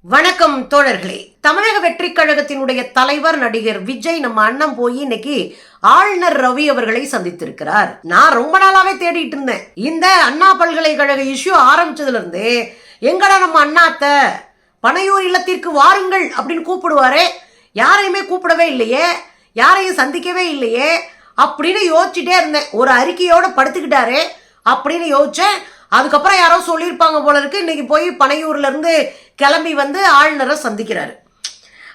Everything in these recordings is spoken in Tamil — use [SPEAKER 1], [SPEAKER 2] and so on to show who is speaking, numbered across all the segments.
[SPEAKER 1] வணக்கம் தோழர்களே. தமிழக வெற்றி கழகத்தினுடைய தலைவர் நடிகர் விஜய் நம்ம அண்ணன் போய் இன்னைக்கு ஆளுநர் ரவி அவர்களை சந்தித்திருக்கிறார். நான் ரொம்ப நாளாவே தேடிட்டு இருந்தேன். இந்த அண்ணா பல்கலைக்கழக இஷ்யூ ஆரம்பிச்சதுல இருந்தே எங்கடா நம்ம அண்ணாத்த? பனையூர் இல்லத்திற்கு வாருங்கள் அப்படின்னு கூப்பிடுவாரே. யாரையுமே கூப்பிடவே இல்லையே. யாரையும் சந்திக்கவே இல்லையே. அப்படின்னு யோசிச்சுட்டே இருந்தேன். ஒரு அறிக்கையோட படுத்துக்கிட்டாரே அப்படின்னு யோசிச்சேன். அதுக்கப்புறம் யாரோ சொல்லியிருப்பாங்க போல இருக்கு. இன்னைக்கு போய் பனையூர்லேருந்து கிளம்பி வந்து ஆளுநரை சந்திக்கிறாரு.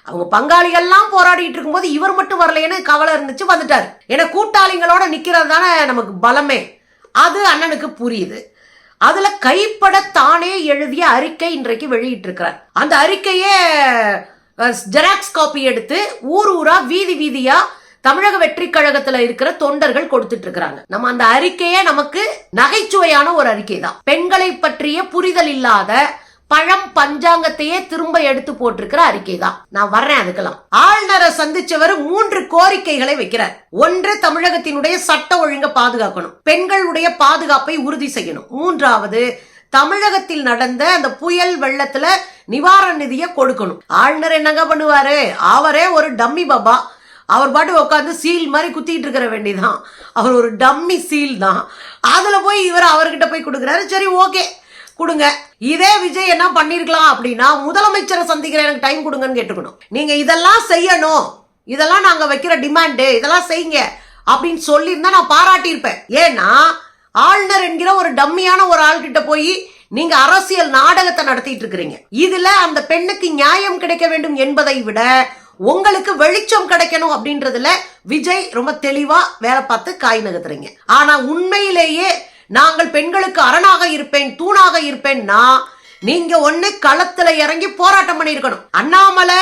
[SPEAKER 1] அவங்க பங்காளிகள்லாம் போராடிட்டு இருக்கும்போது இவர் மட்டும் வரலையேன்னு கவலை இருந்துச்சு வந்துட்டார். ஏன்னா கூட்டாளிங்களோட நிற்கிறது தானே நமக்கு பலமே. அது அண்ணனுக்கு புரியுது. அதுல கைப்பட தானே எழுதிய அறிக்கை இன்றைக்கு வெளியிட்டிருக்கிறார். அந்த அறிக்கையே ஜெராக்ஸ் காப்பி எடுத்து ஊர் ஊரா வீதி வீதியா தமிழக வெற்றி கழகத்துல இருக்கிற தொண்டர்கள் கொடுத்துட்டு இருக்கிறாங்க நம்ம அந்த அறிக்கையே நமக்கு நகைச்சுவையான ஒரு அறிக்கை தான் பெண்களை பற்றிய புரிதல் இல்லாத பழம் பஞ்சாங்கத்தையே திரும்ப எடுத்து போட்டிருக்கிற அறிக்கை தான் நான் வர்றேன் அதுக்கெல்லாம். ஆளுநரை சந்திச்சவர் மூன்று கோரிக்கைகளை வைக்கிறார். ஒன்று தமிழகத்தினுடைய சட்ட ஒழுங்க பாதுகாக்கணும். பெண்களுடைய பாதுகாப்பை உறுதி செய்யணும். மூன்றாவது தமிழகத்தில் நடந்த அந்த புயல் வெள்ளத்துல நிவாரண நிதியை கொடுக்கணும். ஆளுநர் என்னங்க பண்ணுவாரு? அவரே ஒரு டம்மி பாபா. அவர் பாட்டு உட்காந்து சீல் மாதிரி குத்திட்டு இருக்கிற வேண்டிதான். அவர் ஒரு டம்மி சீல் தான். அதுல போய் இவர் அவர்கிட்ட போய் கொடுக்குறாரு. சரி ஓகே கொடுங்க. இதே விஜய் என்ன பண்ணிருக்கலாம் அப்படின்னா முதலமைச்சரை சந்திக்கிற எனக்கு டைம் கொடுங்கன்னு கேட்டுக்கணும். நீங்க இதெல்லாம் செய்யணும். இதெல்லாம் நாங்க வைக்கிற டிமாண்டு இதெல்லாம் செய்யுங்க. அப்படின்னு சொல்லியிருந்தா நான் பாராட்டியிருப்பேன். ஏன்னா ஆளுநர் என்கிற ஒரு டம்மியான ஒரு ஆள்கிட்ட போய் நீங்க அரசியல் நாடகத்தை நடத்திட்டு இருக்கிறீங்க. இதுல அந்த பெண்ணுக்கு நியாயம் கிடைக்க வேண்டும் என்பதை விட உங்களுக்கு வெளிச்சம் கிடைக்கணும் அப்படின்றதுல விஜய் ரொம்ப தெளிவா வேலை பார்த்து காய் நகர்த்துறீங்க. ஆனா உண்மையிலேயே நாங்கள் பெண்களுக்கு அரணாக இருப்பேன் தூணாக இருப்பேன்னா நீங்க ஒண்ணு களத்துல இறங்கி போராட்டம் பண்ணியிருக்கணும். அண்ணாமலை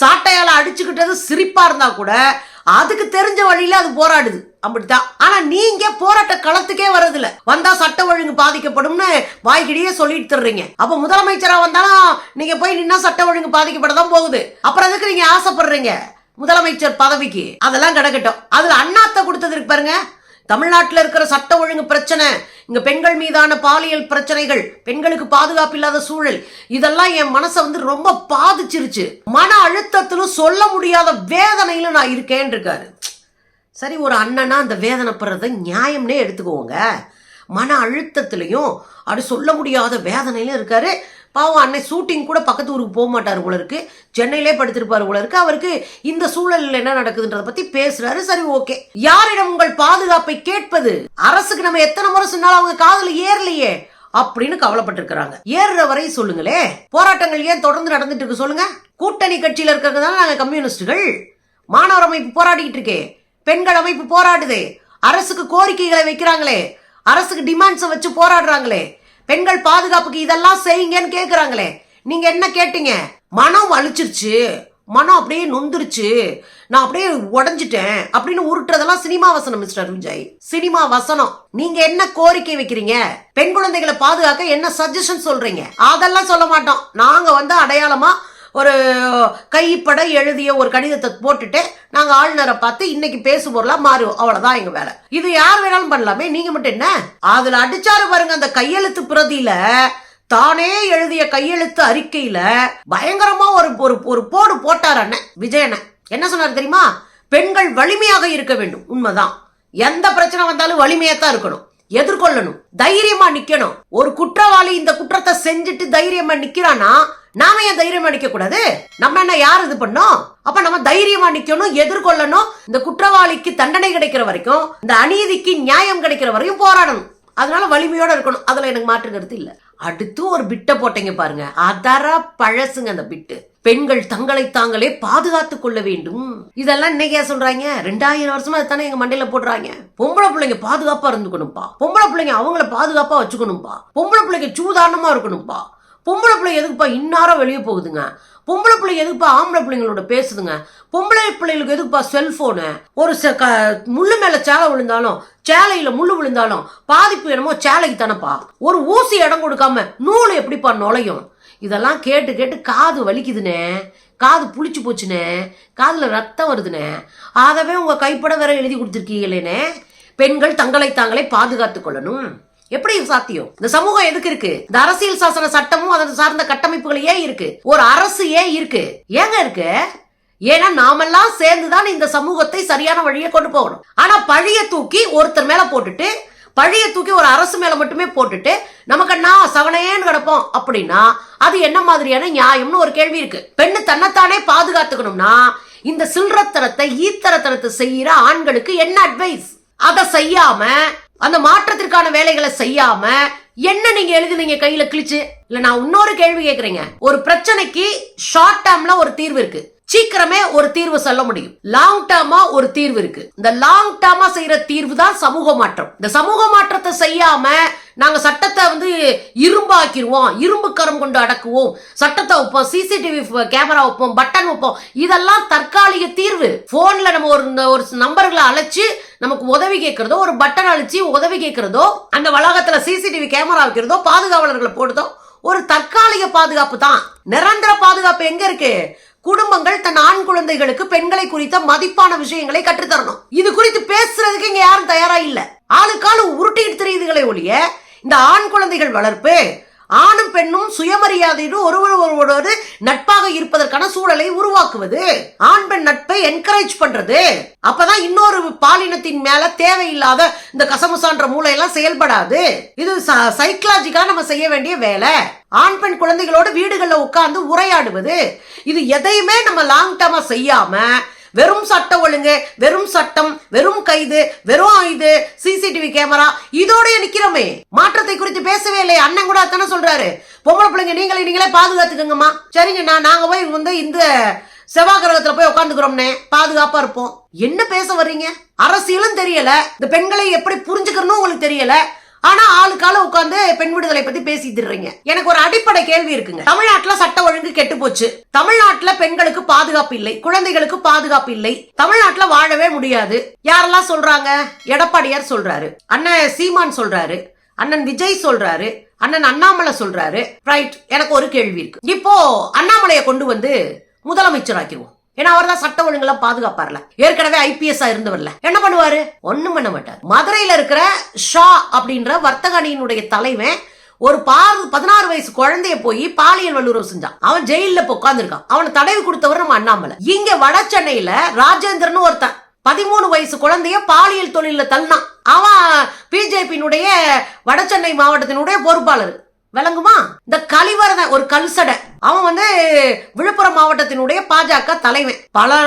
[SPEAKER 1] சாட்டையால அடிச்சுக்கிட்டது சிரிப்பா இருந்தா கூட அதுக்கு தெரிஞ்ச வழியில அது போராடுது. அப்படித்தான். ஆனா நீங்க போராட்ட களத்துக்கே வர்றதில்ல. வந்தா சட்ட ஒழுங்கு பாதிக்கப்படும்னு வாய்க்கிடையே சொல்லிட்டு தர்றீங்க. அப்ப முதலமைச்சரா வந்தாலும் நீங்க போய் நின்னா சட்ட ஒழுங்கு பாதிக்கப்படதான் போகுது. அப்புறம் எதுக்கு நீங்க ஆசைப்படுறீங்க? முதலமைச்சர் பதவிக்கு. அதெல்லாம் கிடக்கட்டும். அதுல அண்ணாத்த கொடுத்தது இருக்கு பாருங்க. தமிழ்நாட்டில் இருக்கிற சட்ட ஒழுங்கு பிரச்சனை இங்க பெண்கள் மீதான பாலியல் பிரச்சனைகள் பெண்களுக்கு பாதுகாப்பு இல்லாத சூழல் இதெல்லாம் என் மனசை வந்து ரொம்ப பாதிச்சிருச்சு. மன அழுத்தத்திலும் சொல்ல முடியாத வேதனையிலும் நான் இருக்கேன் இருக்காரு சரி ஒரு அண்ணனா அந்த வேதனைப்படுறத நியாயம்னே எடுத்துக்கோங்க. மன அழுத்தத்திலையும் அது சொல்ல முடியாத வேதனையிலும் இருக்காரு. பாவம் அன்னை ஷூட்டிங் கூட பக்கத்து ஊருக்கு போக மாட்டார் போல இருக்கு. சென்னையிலே படுத்திருப்பார் போல இருக்கு. அவருக்கு இந்த சூழலில் என்ன நடக்குதுன்றத பத்தி பேசுறாரு. சரி ஓகே. யாரிடம் உங்கள் பாதுகாப்பை கேட்பது? அரசுக்கு நம்ம எத்தனை முறை சொன்னாலும் அவங்க காதல ஏறலையே அப்படின்னு கவலைப்பட்டிருக்கிறாங்க. ஏறுற வரை சொல்லுங்களே. போராட்டங்கள் ஏன் தொடர்ந்து நடந்துட்டு இருக்கு சொல்லுங்க. கூட்டணி கட்சியில இருக்கிறதுனால நாங்க கம்யூனிஸ்டுகள். மாணவர் அமைப்பு போராடிக்கிட்டு இருக்கே. பெண்கள் அமைப்பு போராடுதே. அரசுக்கு கோரிக்கைகளை வைக்கிறாங்களே. அரசுக்கு டிமாண்ட்ஸை வச்சு போராடுறாங்களே. பெண்கள் பாதுகாப்புக்கு இதெல்லாம் செய்யுங்கன்னு கேக்குறாங்களே. நீங்க என்ன கேட்டீங்க? மனம் வலிச்சிருச்சு மனம் அப்படியே நொந்துருச்சு. நான் அப்படியே உடஞ்சிட்டேன் அப்படின்னு உருட்டுறதெல்லாம் சினிமா வசனம் மிஸ்டர் விஜய். சினிமா வசனம். நீங்க என்ன கோரிக்கை வைக்கிறீங்க? பெண் குழந்தைகளை பாதுகாக்க என்ன சஜஷன் சொல்றீங்க? அதெல்லாம் சொல்ல மாட்டோம். நாங்க வந்து அடையாளமா ஒரு கைப்பட எழுதிய ஒரு கடிதத்தை போட்டுட்டு நாங்க ஆளுநரை பார்த்து இன்னைக்கு பேசு பொருளா மாறுவோம் அவ்வளவுதான் எங்க வேலை. இது யார் வேணாலும் பண்ணலாமே நீங்க மட்டும் என்ன? அதுல அடிச்சாரு பாருங்க அந்த கையெழுத்து பிரதியில தானே எழுதிய கையெழுத்து அறிக்கையில பயங்கரமா ஒரு ஒரு ஒரு போடு போட்டார் அண்ணன் விஜயண்ண என்ன சொன்னார் தெரியுமா? பெண்கள் வலிமையாக இருக்க வேண்டும் உண்மைதான். எந்த பிரச்சனை வந்தாலும் வலிமையா தான் இருக்கணும். எதிர்கொள்ளணும். தைரியமா நிக்கணும். ஒரு குற்றவாளி இந்த குற்றத்தை செஞ்சுட்டு தைரியமா நிக்கிறானா நாம ஏன் தைரியமா நிக்க கூடாது நம்ம என்ன யார் இது பண்ணோம்? அப்ப நம்ம தைரியமா நிக்கணும் எதிர்கொள்ளணும். இந்த குற்றவாளிக்கு தண்டனை கிடைக்கிற வரைக்கும் இந்த அநீதிக்கு நியாயம் கிடைக்கிற வரையும் போராடணும். அதனால வலிமையோட இருக்கணும். அதுல எனக்கு மாற்று கருத்து இல்ல. அடுத்து ஒரு பிட்டை போட்டீங்க பாருங்க. அதர பழசுங்க அந்த பிட்டு. பெண்கள் தங்களை தாங்களே பாதுகாத்துக் கொள்ள வேண்டும். இதெல்லாம் இன்னைக்கே சொல்றாங்க? ரெண்டாயிரம் வருஷமா தானே எங்க மண்டையில போடுறாங்க. பொம்பளை பிள்ளைங்க பாதுகாப்பா இருந்துக்கணும்பா. பொம்பளை பிள்ளைங்க அவங்கள பாதுகாப்பா வச்சுக்கணும்பா. பொம்பளை பிள்ளைங்க சூதானமா இருக்கணும்பா. பொம்பளை பிள்ளை எதுக்குப்பா இன்னாரம் வெளியே போகுதுங்க? பொம்பளை பிள்ளை எதுக்குப்பா ஆம்பளை பிள்ளைங்களோட பேசுதுங்க? பொம்பளை பிள்ளைகளுக்கு எதுக்குப்பா செல்போனு? ஒரு க- முள்ளு மேல சேலை விழுந்தாலும் சேலையில முள்ளு விழுந்தாலும் பாதிப்பு என்னமோ சேலைக்கு தானப்பா ஒரு ஊசி இடம் கொடுக்காம நூல் எப்படிப்பா நுழையும்? இதெல்லாம் கேட்டு கேட்டு காது வலிக்குதுனே காது புளிச்சு போச்சுனே காதில் ரத்தம் வருதுனே. அதவே உங்கள் கைப்பட வேற எழுதி கொடுத்துருக்கீங்களேனே. பெண்கள் தங்களை தாங்களே பாதுகாத்துக் கொள்ளணும். எப்படி சாத்தியம்? இந்த சமூகம் எதுக்கு இருக்கு? இந்த அரசியல் சாசன சட்டமும் அதன் சார்ந்த கட்டமைப்புகள் ஏன் இருக்கு? ஒரு அரசு ஏன் இருக்கு? ஏங்க இருக்கு? ஏன்னா நாமெல்லாம் சேர்ந்துதான் இந்த சமூகத்தை சரியான வழியை கொண்டு போகணும். ஆனா பழிய தூக்கி ஒருத்தர் மேல போட்டுட்டு பழிய தூக்கி ஒரு அரசு மேல மட்டுமே போட்டுட்டு நமக்கு நான் சவனையேன்னு கிடப்போம் அப்படின்னா அது என்ன மாதிரியான நியாயம்னு ஒரு கேள்வி இருக்கு. பெண்ணு தன்னைத்தானே பாதுகாத்துக்கணும்னா இந்த சில்றத்தனத்தை ஈத்தரத்தனத்தை செய்யற ஆண்களுக்கு என்ன அட்வைஸ் அதை செய்யாம அந்த மாற்றத்திற்கான வேலைகளை செய்யாம என்ன நீங்க எழுதுனீங்க கையில கிழிச்சு? இல்ல நான் இன்னொரு கேள்வி கேக்குறீங்க. ஒரு பிரச்சனைக்கு ஷார்ட் டேர்ம்ல ஒரு தீர்வு இருக்கு. சீக்கிரமே ஒரு தீர்வு சொல்ல முடியும். லாங் டேர்மா ஒரு தீர்வு இருக்கு. இந்த லாங் டேர்மா செய்யற தீர்வு தான் சமூக மாற்றம். இந்த சமூக மாற்றத்தை செய்யாம நாங்க சட்டத்தை வந்து இரும்பாக்கிடுவோம் இரும்பு கரம் கொண்டு அடக்குவோம் சட்டத்தை வைப்போம் சிசிடிவி கேமரா வைப்போம் பட்டன் வைப்போம். இதெல்லாம் தற்காலிக தீர்வு. போன்ல நம்ம ஒரு ஒரு நம்பர்களை அழைச்சு நமக்கு உதவி கேட்கறதோ ஒரு பட்டன் அழைச்சி உதவி கேட்கறதோ அந்த வளாகத்துல சிசிடிவி கேமரா வைக்கிறதோ பாதுகாவலர்களை போடுறதோ ஒரு தற்காலிக பாதுகாப்பு தான். நிரந்தர பாதுகாப்பு எங்க இருக்கு? குடும்பங்கள் தன் ஆண் குழந்தைகளுக்கு பெண்களை குறித்த மதிப்பான விஷயங்களை கற்றுத்தரணும். இது குறித்து பேசுறதுக்கு இங்க யாரும் தயாரா இல்ல. ஆளுக்காலு உருட்டிட்டு தெரியுதுகளை ஒழிய இந்த ஆண் குழந்தைகள் வளர்ப்பு ஆணும் பெண்ணும் சுயமரியாதையோடு ஒருவர் ஒருவரோடு நட்பாக இருப்பதற்கான சூழலை உருவாக்குவது. ஆண் பெண் நட்பை என்கரேஜ் பண்றது. அப்பதான் இன்னொரு பாலினத்தின் மேல தேவையில்லாத இந்த கசமுசான்ற மூளையெல்லாம் செயல்படாது. இது சைக்கலாஜிக்கலா நம்ம செய்ய வேண்டிய வேலை. ஆண் பெண் குழந்தைகளோடு வீடுகளில் உட்கார்ந்து உரையாடுவது. இது எதையுமே நம்ம லாங் டேர்மா செய்யாம வெறும் சட்ட ஒழுங்கு வெறும் சட்டம் வெறும் கைது வெறும் இது சிசிடிவி கேமரா இதோடய நிக்கிறோமே. மாற்றத்தை குறித்து பேசவே இல்லை அண்ணன் கூட அத்தனை சொல்றாரு. பொம்பளை பிள்ளைங்க நீங்களே நீங்களே பாதுகாத்துக்கங்கம்மா. சரிங்கண்ணா நாங்க போய் வந்து இந்த செவ்வாய் கிரகத்துல போய் உட்காந்துக்கிறோம்னே பாதுகாப்பா இருப்போம். என்ன பேச வர்றீங்க? அரசியலும் தெரியல. இந்த பெண்களை எப்படி புரிஞ்சுக்கணும் உங்களுக்கு தெரியல. ஆனா ஆளுக்கால உட்காந்து பெண் விடுதலை பத்தி பேசிடுறீங்க எனக்கு ஒரு அடிப்படை கேள்வி இருக்குங்க. தமிழ்நாட்டுல சட்ட ஒழுங்கு கெட்டு போச்சு. தமிழ்நாட்டுல பெண்களுக்கு பாதுகாப்பு இல்லை. குழந்தைகளுக்கு பாதுகாப்பு இல்லை. தமிழ்நாட்டுல வாழவே முடியாது. யாரெல்லாம் சொல்றாங்க? எடப்பாடியார் சொல்றாரு. அண்ணன் சீமான் சொல்றாரு. அண்ணன் விஜய் சொல்றாரு. அண்ணன் அண்ணாமலை சொல்றாரு. ரைட் எனக்கு ஒரு கேள்வி இருக்கு. இப்போ அண்ணாமலையை கொண்டு வந்து முதலமைச்சர் ஆக்கிடுவோம் ஏன்னா அவர் தான் சட்ட ஒழுங்கெல்லாம் பாதுகாப்பார்ல. ஏற்கனவே ஐபிஎஸ் இருந்தவர்ல. என்ன பண்ணுவாரு? ஒண்ணும் பண்ண மாட்டார். மதுரையில இருக்கிற ஷா அப்படின்ற வர்த்தக அணியினுடைய தலைவன் ஒரு பாது பதினாறு வயசு குழந்தைய போய் பாலியல் வல்லுறவு செஞ்சான். அவன் ஜெயில உட்காந்துருக்கான் அவனை தடவி கொடுத்தவர் நம்ம அண்ணாமலை. இங்க வட சென்னையில ராஜேந்திரன் ஒருத்தன். பதிமூணு வயசு குழந்தைய பாலியல் தொழில தள்ளினான். அவன் பிஜேபியினுடைய வடசென்னை மாவட்டத்தினுடைய பொறுப்பாளர். விளங்குமா இந்த கழிவரதன் ஒரு கல்சடை அவன் வந்து விழுப்புரம் மாவட்டத்தினுடைய பாஜக தலைவன். பல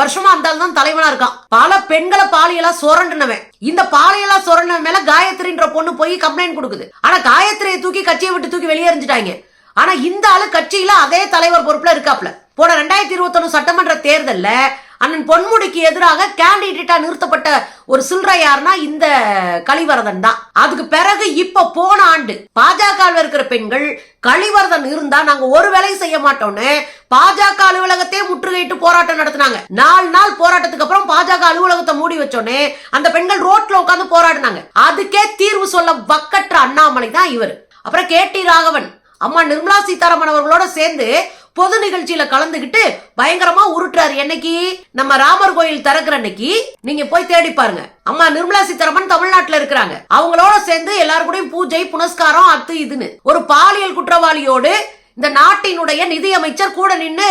[SPEAKER 1] வருஷமா அந்த தான் தலைவனா இருக்கான். பல பெண்களை பாலியலா சுரண்டுனவன். இந்த பாலியலா சுரண்ட மேல காயத்ரின்ற பொண்ணு போய் கம்ப்ளைண்ட் கொடுக்குது. ஆனா காயத்ரியை தூக்கி கட்சியை விட்டு தூக்கி வெளியேறிஞ்சிட்டாங்க. ஆனா இந்த ஆளு கட்சியில அதே தலைவர் பொறுப்புல இருக்காப்ல போன ரெண்டாயிரத்தி இருபத்தொன்னு சட்டமன்ற தேர்தலில் அண்ணன் பொன்முடிக்கு எதிராக கேண்டிடேட்டா நிறுத்தப்பட்ட ஒரு சில்லறை யாருன்னா இந்த கலிவரதன் தான். அதுக்கு பிறகு இப்ப போன ஆண்டு பாஜக இருக்கிற பெண்கள் கலிவரதன் இருந்தா நாங்க ஒரு வேலையும் செய்ய மாட்டோம்னு பாஜக அலுவலகத்தையே முற்றுகையிட்டு போராட்டம் நடத்தினாங்க. நாலு நாள் போராட்டத்துக்கு அப்புறம் பாஜக அலுவலகத்தை மூடி வச்சோன்னே அந்த பெண்கள் ரோட்ல உட்காந்து போராடினாங்க. அதுக்கே தீர்வு சொல்ல வக்கற்ற அண்ணாமலை தான் இவர். அப்புறம் கே டி ராகவன் அம்மா நிர்மலா சீதாராமன் அவர்களோட சேர்ந்து பொது நிகழ்ச்சியில கலந்துகிட்டு பயங்கரமா உருட்டுறாரு. என்னைக்கு? நம்ம ராமர் கோயில் திறக்கிற அன்னைக்கு. நீங்க போய் தேடி பாருங்க. அம்மா நிர்மலா சீதாராமன் தமிழ்நாட்டுல இருக்கிறாங்க. அவங்களோட சேர்ந்து எல்லாரும் கூடயும் பூஜை புனஸ்காரம் அது இதுன்னு. ஒரு பாலியல் குற்றவாளியோடு இந்த நாட்டினுடைய நிதியமைச்சர் கூட நின்று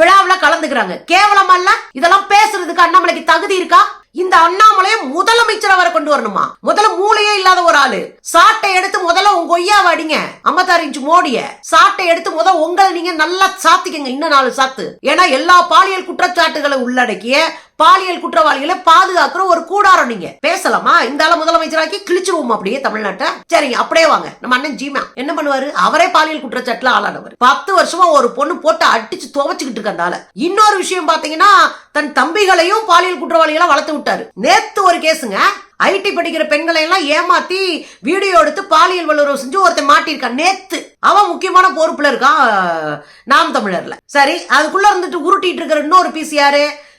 [SPEAKER 1] விழாவில் கலந்துக்கிறாங்க. கேவலமல்ல இதெல்லாம் பேசுறதுக்கு அண்ணாமலைக்கு தகுதி இருக்கா? இந்த அண்ணாமலையை முதலமைச்சர் அவரை கொண்டு வரணுமா? முதல்ல மூளையே இல்லாத ஒரு ஆளு. சாட்டை எடுத்து முதல்ல உங்க கொய்யாவை அடிங்க ஐம்பத்தாறு இன்ச்சு மோடிய. சாட்டை எடுத்து முதல் உங்களை நீங்க நல்லா சாத்திக்கங்க இன்னும் நாலு சாத்து. ஏன்னா எல்லா பாலியல் குற்றச்சாட்டுகளை உள்ளடக்கிய பாலியல் குற்றவாளிகளை பாதுகாக்கிற ஒரு கூடாரம் நீங்க. பேசலாமா? இந்த ஆள முதலமைச்சராக்கி கிழிச்சிருவோம் அப்படியே தமிழ்நாட்டை. சரிங்க அப்படியே வாங்க. நம்ம அண்ணன் ஜீமா. என்ன பண்ணுவாரு? அவரே பாலியல் குற்றச்சாட்டுல ஆளானவர். பத்து வருஷமா ஒரு பொண்ணு போட்டு அடிச்சு துவச்சுக்கிட்டு இருக்கந்தால இன்னொரு விஷயம் பாத்தீங்கன்னா தன் தம்பிகளையும் பாலியல் குற்றவாளிகளை வளர்த்து விட்டாரு. நேத்து ஒரு கேஸுங்க. ஐடி படிக்கிற பெண்களை எல்லாம் ஏமாத்தி வீடியோ எடுத்து பாலியல் வல்லுறவு செஞ்சு ஒருத்தன் மாட்டிருக்கான் நேத்து. அவன் முக்கியமான பொறுப்புல இருக்கான் நாம் தமிழர்ல. சரி அதுக்குள்ள இருந்துட்டு உருட்டிட்டு இருக்கிற இன்னொரு பீஸ்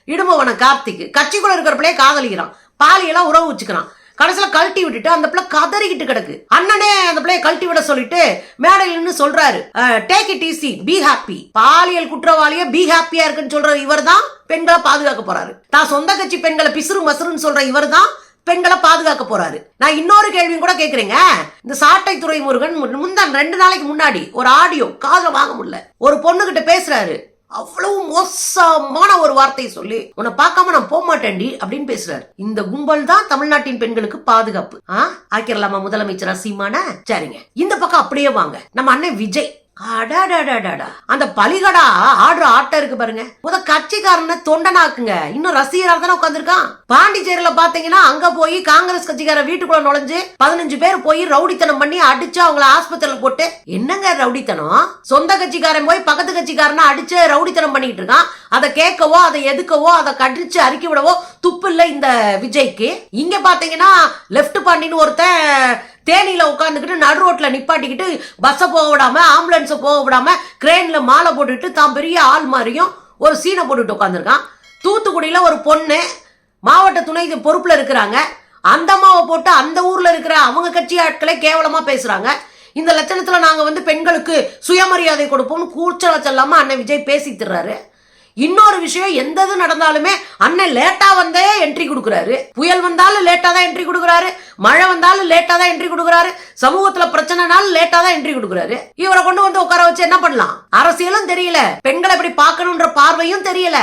[SPEAKER 1] இடுமவனை கார்த்திக்கு கட்சிக்குள்ள இருக்கிற பிள்ளைய காதலிக்கிறான். பாலியெல்லாம் உறவு வச்சுக்கிறான். கடைசியில கழட்டி விட்டுட்டு அந்த பிள்ளை கதறிக்கிட்டு கிடக்கு. அண்ணனே அந்த பிள்ளைய கழட்டி விட சொல்லிட்டு மேடையில் நின்று சொல்றாரு. Take it easy be happy பாலியல் குற்றவாளிய பி ஹாப்பியா இருக்குன்னு சொல்ற இவர் தான் பெண்களை பாதுகாக்க போறாரு. தான் சொந்த கட்சி பெண்களை பிசுறு மசுறுன்னு சொல்ற இவர் தான் பெண்களை பாதுகாக்க போறாரு. நான் இன்னொரு கேள்வியும் கூட கேக்குறேங்க. இந்த சாட்டை துறை முருகன் மு- ரெண்டு நாளைக்கு முன்னாடி ஒரு ஆடியோ காதுல வாங்க முடியல. ஒரு பொண்ணுகிட்ட பேசுறாரு. அவ்வளவு மோசமான ஒரு வார்த்தையை சொல்லி உன்னை பார்க்காம நான் போக மாட்டேன்டி அப்படின்னு பேசுறாரு. இந்த கும்பல் தான் தமிழ்நாட்டின் பெண்களுக்கு பாதுகாப்பு. ஆக்கிரலாமா முதலமைச்சரா சீமான? சரிங்க. இந்த பக்கம் அப்படியே வாங்க. நம்ம அண்ணன் விஜய் அடாடாடாடாடா. அந்த பலிகடா ஆடுற ஆட்டம் இருக்கு பாருங்க. முத கட்சிக்காரன தொண்டனாக்குங்க. இன்னும் ரசிகரா தானே உட்காந்துருக்கான் பாண்டிச்சேரியில பாத்தீங்கன்னா அங்க போய் காங்கிரஸ் கட்சிக்கார வீட்டுக்குள்ள நுழைஞ்சு பதினஞ்சு பேர் போய் ரவுடித்தனம் பண்ணி அடிச்சு அவங்கள ஆஸ்பத்திரியில போட்டு என்னங்க ரவுடித்தனம்? சொந்த கட்சிக்காரன் போய் பக்கத்து கட்சிக்காரன அடிச்சு ரவுடித்தனம் பண்ணிட்டு இருக்கான். அதை கேட்கவோ அதை எதுக்கவோ அதை கடிச்சு அறிக்கை விடவோ துப்பு இல்ல இந்த விஜய்க்கு. இங்க பாத்தீங்கன்னா லெப்ட் பாண்டின்னு ஒருத்தன் தேனியில் உட்காந்துக்கிட்டு நடு ரோட்டில் நிப்பாட்டிக்கிட்டு பஸ்ஸை போக விடாம ஆம்புலன்ஸை போக விடாம கிரேன்ல மாலை போட்டுக்கிட்டு தான் பெரிய ஆள் மாதிரியும் ஒரு சீனை போட்டுட்டு உட்காந்துருக்கான் தூத்துக்குடியில் ஒரு பொண்ணு மாவட்ட துணை பொறுப்பில் இருக்கிறாங்க. அந்த அம்மாவை போட்டு அந்த ஊரில் இருக்கிற அவங்க கட்சி ஆட்களை கேவலமாக பேசுகிறாங்க இந்த லட்சணத்தில் நாங்கள் வந்து பெண்களுக்கு சுயமரியாதை கொடுப்போம்னு கூச்சல் இல்லாம அண்ணன் விஜய் பேசித்துறாரு இன்னொரு விஷயம் எந்த இது நடந்தாலுமே அண்ணன் லேட்டா வந்தே என்ட்ரி கொடுக்குறாரு. புயல் வந்தாலும் லேட்டா தான் என்ட்ரி கொடுக்குறாரு. மழை வந்தாலும் லேட்டா தான் என்ட்ரி கொடுக்குறாரு. சமூகத்துல பிரச்சனைனாலும் லேட்டா தான் என்ட்ரி கொடுக்குறாரு. இவரை கொண்டு வந்து உட்கார வச்சு என்ன பண்ணலாம்? அரசியலும் தெரியல. பெண்களை எப்படி பார்க்கணுன்ற பார்வையும் தெரியல.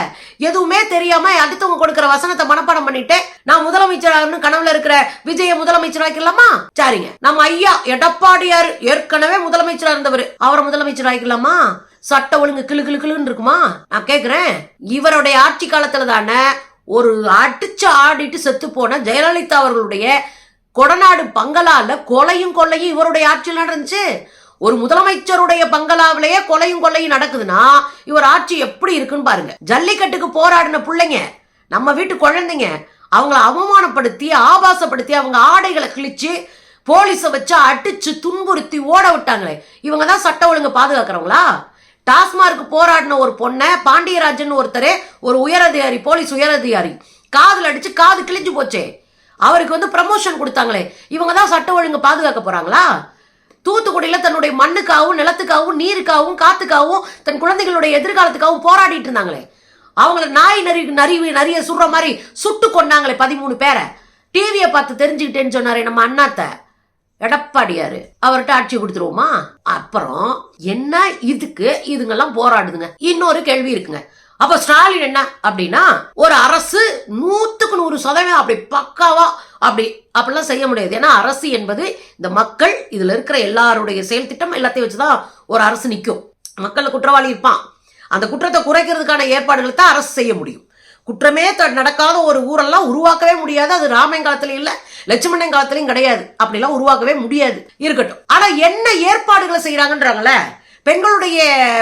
[SPEAKER 1] எதுவுமே தெரியாம அடுத்தவங்க கொடுக்கிற வசனத்தை மனப்பாடம் பண்ணிட்டு நான் முதலமைச்சராகனு கனவுல இருக்கிற விஜய முதலமைச்சராக்கலாமா சரிங்க. நம்ம ஐயா எடப்பாடியார் ஏற்கனவே முதலமைச்சரா இருந்தவர். அவரை முதலமைச்சர் முதலமைச்சராக்கலாமா சட்ட ஒழுங்கு கிளு கிளு கிளுன்னு இருக்குமா? நான் கேக்குறேன். இவருடைய ஆட்சி காலத்துல தானே ஒரு அடிச்சு ஆடிட்டு செத்து போன ஜெயலலிதா அவர்களுடைய கொடநாடு பங்களால கொலையும் கொள்ளையும் இவருடைய ஆட்சியில் நடந்துச்சு. ஒரு முதலமைச்சருடைய பங்களாவிலேயே கொலையும் கொள்ளையும் நடக்குதுன்னா இவர் ஆட்சி எப்படி இருக்குன்னு பாருங்க. ஜல்லிக்கட்டுக்கு போராடின பிள்ளைங்க நம்ம வீட்டு குழந்தைங்க அவங்கள அவமானப்படுத்தி ஆபாசப்படுத்தி அவங்க ஆடைகளை கிழிச்சு போலீஸை வச்சு அடிச்சு துன்புறுத்தி ஓட விட்டாங்களே. இவங்க தான் சட்ட ஒழுங்கு பாதுகாக்கிறவங்களா? டாஸ்மார்க் போராடின ஒரு பொண்ணை பாண்டியராஜன் ஒருத்தர் ஒரு உயரதிகாரி போலீஸ் உயரதிகாரி. காதில் அடிச்சு காது கிழிஞ்சு போச்சே. அவருக்கு வந்து ப்ரமோஷன் கொடுத்தாங்களே. இவங்க தான் சட்ட ஒழுங்கு பாதுகாக்க போறாங்களா? தூத்துக்குடியில் தன்னுடைய மண்ணுக்காகவும் நிலத்துக்காகவும் நீருக்காகவும் காத்துக்காகவும் தன் குழந்தைகளுடைய எதிர்காலத்துக்காகவும் போராடிட்டு இருந்தாங்களே. அவங்கள நாய் நரி நரி நிறைய சுடுற மாதிரி சுட்டு கொண்டாங்களே பதிமூணு பேரை. டிவியை பார்த்து தெரிஞ்சுக்கிட்டேன்னு சொன்னாரே நம்ம அண்ணாத்தை. எடப்பாடியாரு அவர்கிட்ட ஆட்சி கொடுத்துருவோமா? அப்புறம் என்ன இதுக்கு இதுங்கெல்லாம் போராடுதுங்க. இன்னொரு கேள்வி இருக்குங்க. அப்ப ஸ்டாலின் என்ன அப்படின்னா ஒரு அரசு நூத்துக்கு நூறு சதவீதம் அப்படி பக்காவா அப்படி அப்படிலாம் செய்ய முடியாது. ஏன்னா அரசு என்பது இந்த மக்கள் இதுல இருக்கிற எல்லாருடைய செயல் திட்டம் எல்லாத்தையும் வச்சுதான் ஒரு அரசு நிற்கும் மக்கள் குற்றவாளி இருப்பான். அந்த குற்றத்தை குறைக்கிறதுக்கான ஏற்பாடுகளை தான் அரசு செய்ய முடியும். குற்றமே த- நடக்காத ஒரு ஊரெல்லாம் உருவாக்கவே முடியாது. அது ராமன் காலத்துல இல்ல லட்சுமணன் காலத்திலயும் கிடையாது. அப்படிலாம் உருவாக்கவே முடியாது. இருக்கட்டும். ஆனா என்ன ஏற்பாடுகளை செய்யறாங்கன்றாங்களே பெண்களுடைய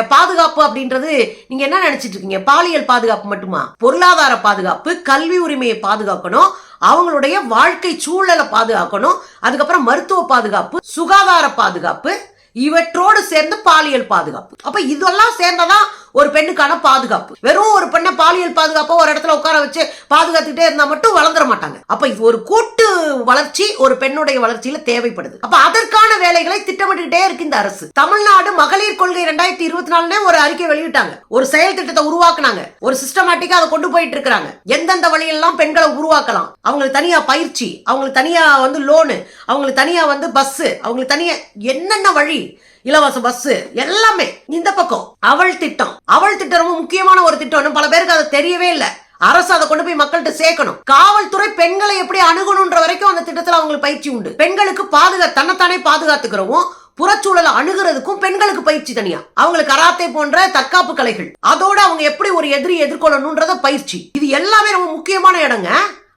[SPEAKER 1] பாதுகாப்பு அப்படின்றது நீங்க என்ன நினைச்சிட்டு இருக்கீங்க? பாலியல் பாதுகாப்பு மட்டுமா? பொருளாதார பாதுகாப்பு கல்வி உரிமையை பாதுகாக்கணும் அவங்களுடைய வாழ்க்கை சூழலை பாதுகாக்கணும் அதுக்கப்புறம் மருத்துவ பாதுகாப்பு சுகாதார பாதுகாப்பு இவற்றோடு சேர்ந்து பாலியல் பாதுகாப்பு. அப்ப இதெல்லாம் சேர்ந்ததான் ஒரு பெண்ணுக்கான பாதுகாப்பு. வெறும் ஒரு பெண்ணை பாலியல் பாதுகாப்பா ஒரு இடத்துல உட்கார வச்சு பாதுகாத்துக்கிட்டே இருந்தா மட்டும் வளர்ந்துட மாட்டாங்க. அப்ப இது ஒரு கூட்டு வளர்ச்சி ஒரு பெண்ணுடைய வளர்ச்சியில தேவைப்படுது. அப்ப அதற்கான வேலைகளை திட்டமிட்டுக்கிட்டே இருக்கு இந்த அரசு. தமிழ்நாடு மகளிர் கொள்கை ரெண்டாயிரத்தி இருபத்தி நாலுனே ஒரு அறிக்கை வெளியிட்டாங்க. ஒரு செயல் திட்டத்தை உருவாக்குனாங்க. ஒரு சிஸ்டமேட்டிக்கா அதை கொண்டு போயிட்டு இருக்காங்க எந்தெந்த வழியெல்லாம் பெண்களை உருவாக்கலாம்? அவங்களுக்கு தனியா பயிற்சி அவங்களுக்கு தனியா வந்து லோனு அவங்களுக்கு தனியா வந்து பஸ் அவங்களுக்கு தனியா என்னென்ன வழி இலவச பஸ் எல்லாமே இந்த பக்கம். அவள் திட்டம். அவள் திட்டம் ரொம்ப முக்கியமான ஒரு திட்டம். பல பேருக்கு அது தெரியவே இல்லை. அரசு அதை கொண்டு போய் மக்கள்கிட்ட சேர்க்கணும். காவல்துறை பெண்களை எப்படி அணுகணும்ன்ற வரைக்கும் அந்த திட்டத்தில் அவங்களுக்கு பயிற்சி உண்டு. பெண்களுக்கு பாதுகா தன்னைத்தானே பாதுகாத்துக்கிறவும் புறச்சூழலை அணுகிறதுக்கும் பெண்களுக்கு பயிற்சி தனியா. அவங்களுக்கு கராத்தே போன்ற தற்காப்பு கலைகள். அதோட அவங்க எப்படி ஒரு எதிரி எதிர்கொள்ளணும்ன்றத பயிற்சி. இது எல்லாமே ரொம்ப முக்கியமான இடங்க.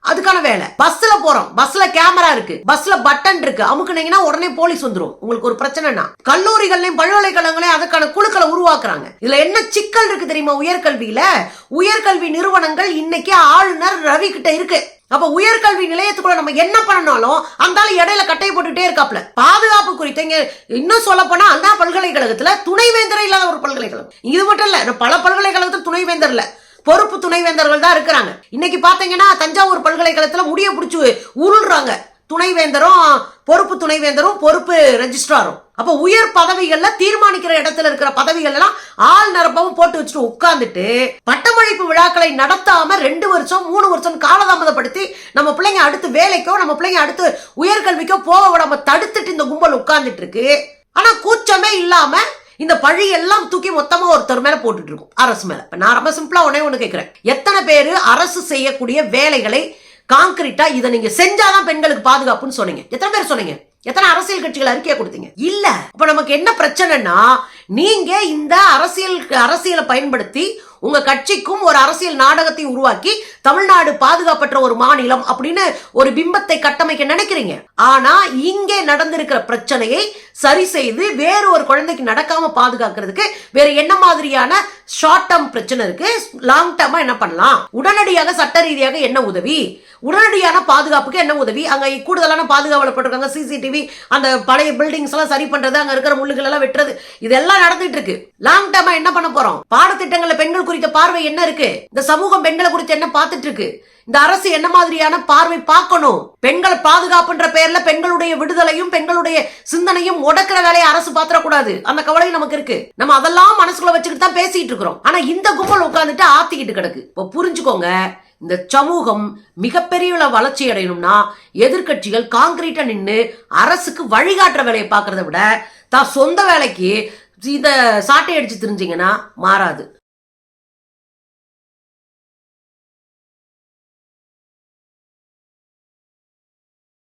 [SPEAKER 1] அதுக்கான வேலை. பஸ்ல போறோம். பஸ்ல கேமரா இருக்கு. பஸ்ல பட்டன் இருக்கு. அமுக்குனீங்கன்னா உடனே போலீஸ் வந்துரும். உங்களுக்கு ஒரு பிரச்சனைனா. கல்லூரிகள்லயும் பல்கலைக்கழகங்களையும் அதுக்கான குழுக்களை உருவாக்குறாங்க. இதுல என்ன சிக்கல் இருக்கு தெரியுமா உயர்கல்வியில? உயர்கல்வி நிறுவனங்கள் இன்னைக்கு ஆளுநர் ரவி கிட்ட இருக்கு. அப்ப உயர்கல்வி நிலையத்துக்குள்ள நம்ம என்ன பண்ணனாலும் அந்த இடையில கட்டை போட்டுட்டே இருக்காப்ல. பாதுகாப்பு குறித்த இங்க இன்னும் சொல்ல போனா அண்ணா பல்கலைக்கழகத்துல துணைவேந்தர் இல்லாத ஒரு பல்கலைக்கழகம். இது மட்டும் இல்ல பல பல்கலைக்கழகத்துல துணைவேந்தர் இல்லை. பொறுப்பு துணைவேந்தர்கள் தான் இருக்கிறாங்க. இன்னைக்கு பாத்தீங்கன்னா தஞ்சாவூர் பல்கலைக்கழகத்துல முடிய பிடிச்சு உருள்றாங்க. துணைவேந்தரும் பொறுப்பு துணைவேந்தரும் பொறுப்பு ரெஜிஸ்ட்ராரும். அப்ப உயர் பதவிகள்ல தீர்மானிக்கிற இடத்துல இருக்கிற பதவிகள் எல்லாம் ஆள் நிரப்பவும் போட்டு வச்சுட்டு உட்கார்ந்துட்டு பட்டமளிப்பு விழாக்களை நடத்தாம ரெண்டு வருஷம் மூணு வருஷம் காலதாமதப்படுத்தி நம்ம பிள்ளைங்க அடுத்து வேலைக்கோ நம்ம பிள்ளைங்க அடுத்து உயர்கல்விக்கோ போக விடாம தடுத்துட்டு இந்த கும்பல் உட்கார்ந்துட்டு இருக்கு. ஆனா கூச்சமே இல்லாம இந்த பழி எல்லாம் தூக்கி மொத்தமா ஒருத்தர் மேல போட்டுட்டு இருக்கும் அரசு மேல. இப்ப நான் ரொம்ப சிம்பிளா ஒன்னே ஒண்ணு கேட்கிறேன் எத்தனை பேரு அரசு செய்யக்கூடிய வேலைகளை காங்கிரீட்டா இதை நீங்க செஞ்சாதான் பெண்களுக்கு பாதுகாப்புன்னு சொன்னீங்க. எத்தனை பேர் சொன்னீங்க? எத்தனை அரசியல் கட்சிகள் அறிக்கையை கொடுத்தீங்க? இல்ல. இப்ப நமக்கு என்ன பிரச்சனைனா நீங்க இந்த அரசியல் அரசியலை பயன்படுத்தி உங்க கட்சிக்கும் ஒரு அரசியல் நாடகத்தை உருவாக்கி தமிழ்நாடு பாதுகாப்பற்ற ஒரு மாநிலம் அப்படின்னு ஒரு பிம்பத்தை கட்டமைக்க நினைக்கிறீங்க. ஆனா இங்கே நடந்திருக்கிற பிரச்சனையை சரி செய்து வேறு ஒரு குழந்தைக்கு நடக்காம பாதுகாக்கிறதுக்கு வேற என்ன மாதிரியான ஷார்ட் டேர்ம் பிரச்சனை இருக்கு? லாங் டேர்மா என்ன பண்ணலாம்? உடனடியாக சட்ட ரீதியாக என்ன உதவி? உடனடியான பாதுகாப்புக்கு என்ன உதவி? அங்க கூடுதலான பாதுகாவல் போட்டிருக்காங்க. சிசிடிவி அந்த பழைய பில்டிங்ஸ் எல்லாம் சரி பண்றது அங்க இருக்கிற முள்ளுகள் எல்லாம் வெட்டுறது இதெல்லாம் நடந்துட்டு இருக்கு. லாங் டேர்மா என்ன பண்ண போறோம்? பாடத்திட்டங்களை பெண்கள் குறித்த பார்வை என்ன இருக்கு? இந்த சமூகம் பெண்களை குறித்து என்ன பார்த்துட்டு இருக்கு? இந்த அரசு என்ன மாதிரியான பார்வை பார்க்கணும்? பெண்கள் பாதுகாப்புன்ற பேர்ல பெண்களுடைய விடுதலையும் பெண்களுடைய சிந்தனையும் உடக்கிற வேலையை அரசு பாத்திரக்கூடாது அந்த கவலை நமக்கு இருக்கு. நம்ம அதெல்லாம் மனசுக்குள்ள வச்சுக்கிட்டு தான் பேசிட்டு இருக்கிறோம். ஆனா இந்த கும்பல் உட்காந்துட்டு ஆத்திக்கிட்டு கிடக்கு. இப்போ புரிஞ்சுக்கோங்க இந்த சமூகம் மிகப்பெரிய வளர்ச்சி அடையணும்னா எதிர்க்கட்சிகள் காங்கிரீட்டா நின்று அரசுக்கு வழிகாட்டுற வேலையை பார்க்கறத விட தான் சொந்த வேலைக்கு இந்த சாட்டை அடிச்சு தெரிஞ்சீங்கன்னா மாறாது.